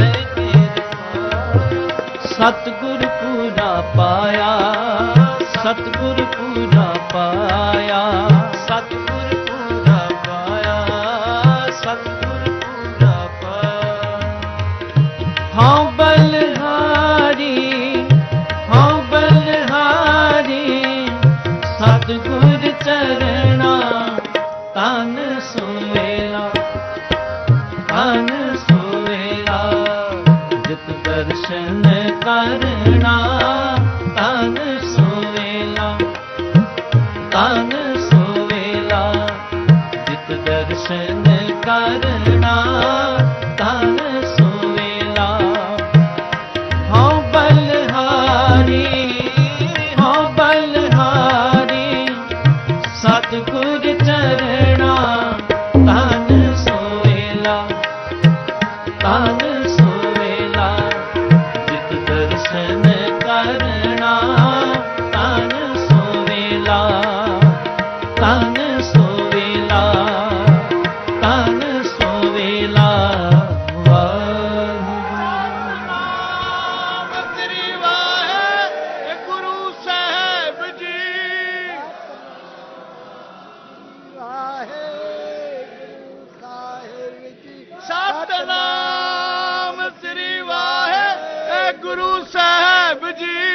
ਹੈ ਸਤਿਗੁਰ ਪੂਰਾ ਪਾਇਆ, ਸਤਿਗੁਰ ਪੂਰਾ ਪਾਇਆ, ਸਤਿਗੁਰ ਪੂਰਾ ਪਾਇਆ, ਸਤਿਗੁਰ ਪੂਰਾ ਪਾਇਆ। ਹਾਂ ਬਲਹਾਰੀ ਹਾਂ ਬਲਹਾਰੀ, ਸਤਿਗੁਰ ਚਰਣਾ ਤਨ ਸੋਵੇਲਾ ਤਨ ਦਰਸ਼ਨ ਕਰਨਾ ਤਨ ਸੋਵੇਲਾ ਤਨ ਸੋਵੇਲਾ ਜਿਤ ਦਰਸ਼ਨ ਕਰਨਾ ਤਨ ਸੋਵੇਲਾ ਹਉ ਬਲਹਾਰੀ ਹਉ ਬਲਹਾਰੀ ਸਤਿਗੁਰ ਚਰਣਾ ਤਨ ਸੋਵੇਲਾ ਤਨ ਸਤਨਾਮ ਸ੍ਰੀ ਵਾਹਿਗੁਰੂ ਸਾਹਿਬ ਜੀ